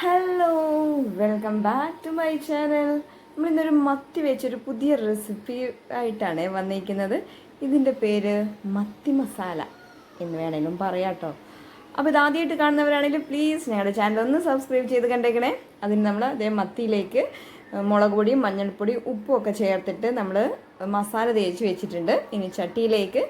Hello welcome back to my channel നമ്മളിന്നൊരു മത്തി വെച്ചൊരു പുതിയ റെസിപ്പി ആയിട്ടാണ് വന്നിരിക്കുന്നത്. ഇതിന്റെ പേര് മത്തി മസാല എന്ന് വേണമെങ്കിലും പറയാം കേട്ടോ. അപ്പോൾ ഇതാദ്യമായിട്ട് കാണുന്നവരാണെങ്കിൽ പ്ലീസ് ഞങ്ങളുടെ ചാനൽ ഒന്ന് സബ്സ്ക്രൈബ് ചെയ്ത് കണ്ടേക്കണേ. അതിന് നമ്മൾ അതേ മത്തിയിലേക്ക് മുളക് പൊടിയും മഞ്ഞൾപ്പൊടിയും ഉപ്പും ഒക്കെ ചേർത്തിട്ട് നമ്മൾ മസാല തേച്ച് വെച്ചിട്ടുണ്ട്. ഇനി ചട്ടിയിലേക്ക്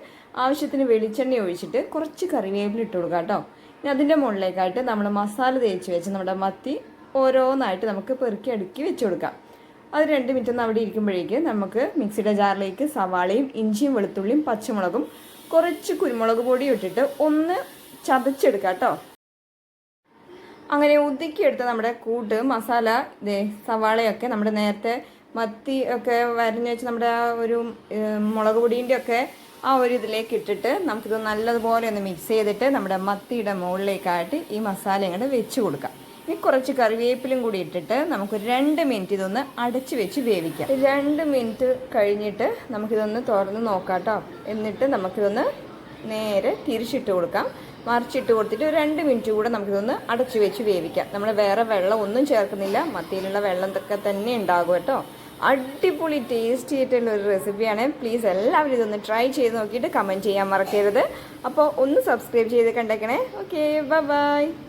ആവശ്യത്തിന് വെളിച്ചെണ്ണ ഒഴിച്ചിട്ട് കുറച്ച് കറിവേപ്പില ഇട്ട് കൊടുക്കാം കേട്ടോ. ഇനി അതിന്റെ മുകളിലേക്കായിട്ട് നമ്മൾ മസാല തേച്ച് വെച്ച് നമ്മുടെ മത്തി ഓരോന്നായിട്ട് നമുക്ക് പെറുക്കി അടുക്കി വെച്ച് കൊടുക്കാം. അത് രണ്ട് മിനിറ്റ് ഒന്ന് അവിടെ ഇരിക്കുമ്പോഴേക്ക് നമുക്ക് മിക്സിയുടെ ജാറിലേക്ക് സവാളയും ഇഞ്ചിയും വെളുത്തുള്ളിയും പച്ചമുളകും കുറച്ച് കുരുമുളക് പൊടിയും ഇട്ടിട്ട് ഒന്ന് ചതച്ചെടുക്കാം കേട്ടോ. അങ്ങനെ ഒതുക്കിയെടുത്ത നമ്മുടെ കൂട്ട് മസാല ഇതേ സവാളയൊക്കെ നമ്മുടെ നേരത്തെ മത്തി ഒക്കെ വരഞ്ഞ് വെച്ച് നമ്മുടെ ആ ഒരു മുളക് പൊടിന്റെ ഒക്കെ ആ ഒരു ഇതിലേക്ക് ഇട്ടിട്ട് നമുക്കിത് നല്ലതുപോലെ ഒന്ന് മിക്സ് ചെയ്തിട്ട് നമ്മുടെ മത്തിയുടെ മുകളിലേക്കായിട്ട് ഈ മസാല ഇങ്ങോട്ട് വെച്ച് കൊടുക്കാം. ഇനി കുറച്ച് കറിവേപ്പിലും കൂടി ഇട്ടിട്ട് നമുക്ക് രണ്ട് മിനിറ്റ് ഇതൊന്ന് അടച്ച് വെച്ച് വേവിക്കാം. രണ്ട് മിനിറ്റ് കഴിഞ്ഞിട്ട് നമുക്കിതൊന്ന് തുറന്ന് നോക്കാം കേട്ടോ എന്നിട്ട് നമുക്കിതൊന്ന് നേരെ തിരിച്ചിട്ട് കൊടുക്കാം. മറിച്ചിട്ട് കൊടുത്തിട്ട് ഒരു രണ്ട് മിനിറ്റ് കൂടെ നമുക്കിതൊന്ന് അടച്ചു വെച്ച് വേവിക്കാം. നമ്മൾ വേറെ വെള്ളം ഒന്നും ചേർക്കുന്നില്ല. മത്തിയിലുള്ള വെള്ളം ഒക്കെ തന്നെ ഉണ്ടാകും കേട്ടോ. അടിപൊളി ടേസ്റ്റി ആയിട്ടുള്ള ഒരു റെസിപ്പിയാണ്. പ്ലീസ് എല്ലാവരും ഇതൊന്ന് ട്രൈ ചെയ്ത് നോക്കിയിട്ട് കമന്റ് ചെയ്യാൻ മറക്കരുത്. അപ്പോൾ ഒന്ന് സബ്സ്ക്രൈബ് ചെയ്ത് കണ്ടേക്കണേ. Okay bye bye